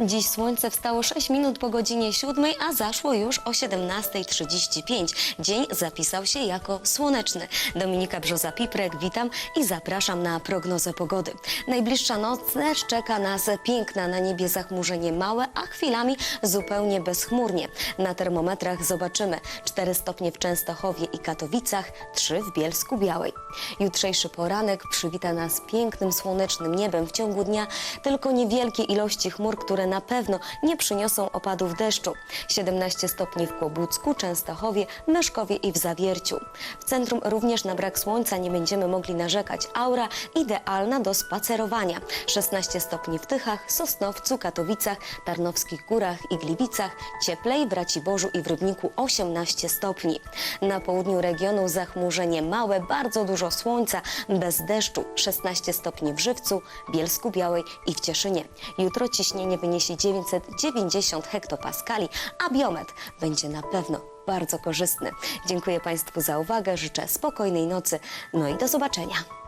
Dziś słońce wstało 6 minut po godzinie 7, a zaszło już o 17.35. Dzień zapisał się jako słoneczny. Dominika Brzoza-Piprek, witam i zapraszam na prognozę pogody. Najbliższa noc też czeka nas piękna na niebie zachmurzenie małe, a chwilami zupełnie bezchmurnie. Na termometrach zobaczymy 4 stopnie w Częstochowie i Katowicach, 3 w Bielsku Białej. Jutrzejszy poranek przywita nas pięknym słonecznym niebem w ciągu dnia, tylko niewielkie ilości chmur, które na pewno nie przyniosą opadów deszczu. 17 stopni w Kłobucku, Częstochowie, Myszkowie i w Zawierciu. W centrum również na brak słońca nie będziemy mogli narzekać. Aura idealna do spacerowania. 16 stopni w Tychach, Sosnowcu, Katowicach, Tarnowskich Górach i Gliwicach. Cieplej w Raciborzu i w Rybniku 18 stopni. Na południu regionu zachmurzenie małe, bardzo dużo słońca, bez deszczu. 16 stopni w Żywcu, Bielsku Białej i w Cieszynie. Jutro ciśnienie wyniesie 990 hektopaskali, a biometr będzie na pewno bardzo korzystny. Dziękuję Państwu za uwagę, życzę spokojnej nocy, no i do zobaczenia.